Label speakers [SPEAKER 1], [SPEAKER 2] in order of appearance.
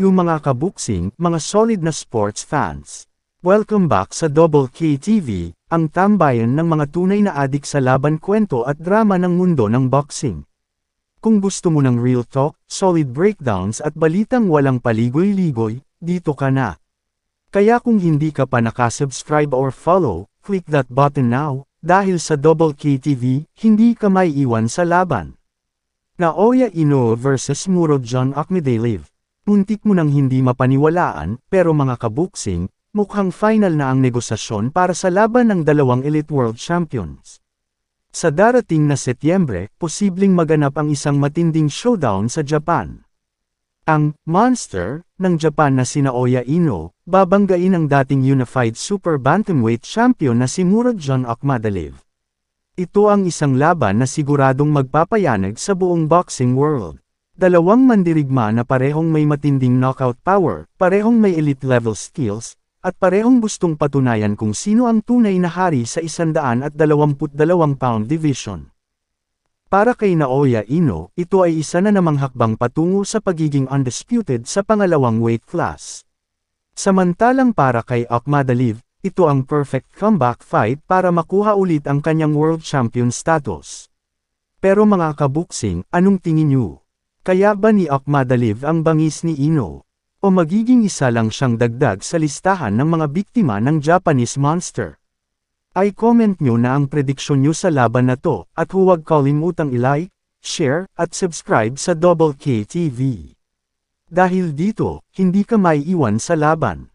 [SPEAKER 1] yung mga kabuksing, mga solid na sports fans. Welcome back sa Double K TV, ang tambayan ng mga tunay na adik sa laban kwento at drama ng mundo ng boxing. Kung gusto mo ng real talk, solid breakdowns at balitang walang paligoy-ligoy, dito ka na. Kaya kung hindi ka pa nakasubscribe or follow, click that button now, dahil sa Double K TV, hindi ka may iwan sa laban. Naoya Inoue vs Murodjan Akhmedov. Muntik mo nang hindi mapaniwalaan, pero mga kabuksing, mukhang final na ang negosasyon para sa laban ng dalawang Elite World Champions. Sa darating na Setyembre, posibleng maganap ang isang matinding showdown sa Japan. Ang monster ng Japan na sina Oya Inoue, babanggain ang dating Unified Super Bantamweight Champion na si Murodjan Akhmadaliev. Ito ang isang laban na siguradong magpapayanag sa buong boxing world. Dalawang mandirigma na parehong may matinding knockout power, parehong may elite level skills, at parehong gustong patunayan kung sino ang tunay na hari sa 122 pound division. Para kay Naoya Ino, ito ay isa na namang hakbang patungo sa pagiging undisputed sa pangalawang weight class. Samantalang para kay Akhmadaliev, ito ang perfect comeback fight para makuha ulit ang kanyang world champion status. Pero mga kabuksing, anong tingin niyo? Kaya ba ni Akmadaliv ang bangis ni Ino? O magiging isa lang siyang dagdag sa listahan ng mga biktima ng Japanese monster? Ay comment nyo na ang prediksyon nyo sa laban na to at huwag kalimutang ilike, share, at subscribe sa Double K TV. Dahil dito, hindi ka maiiwan sa laban.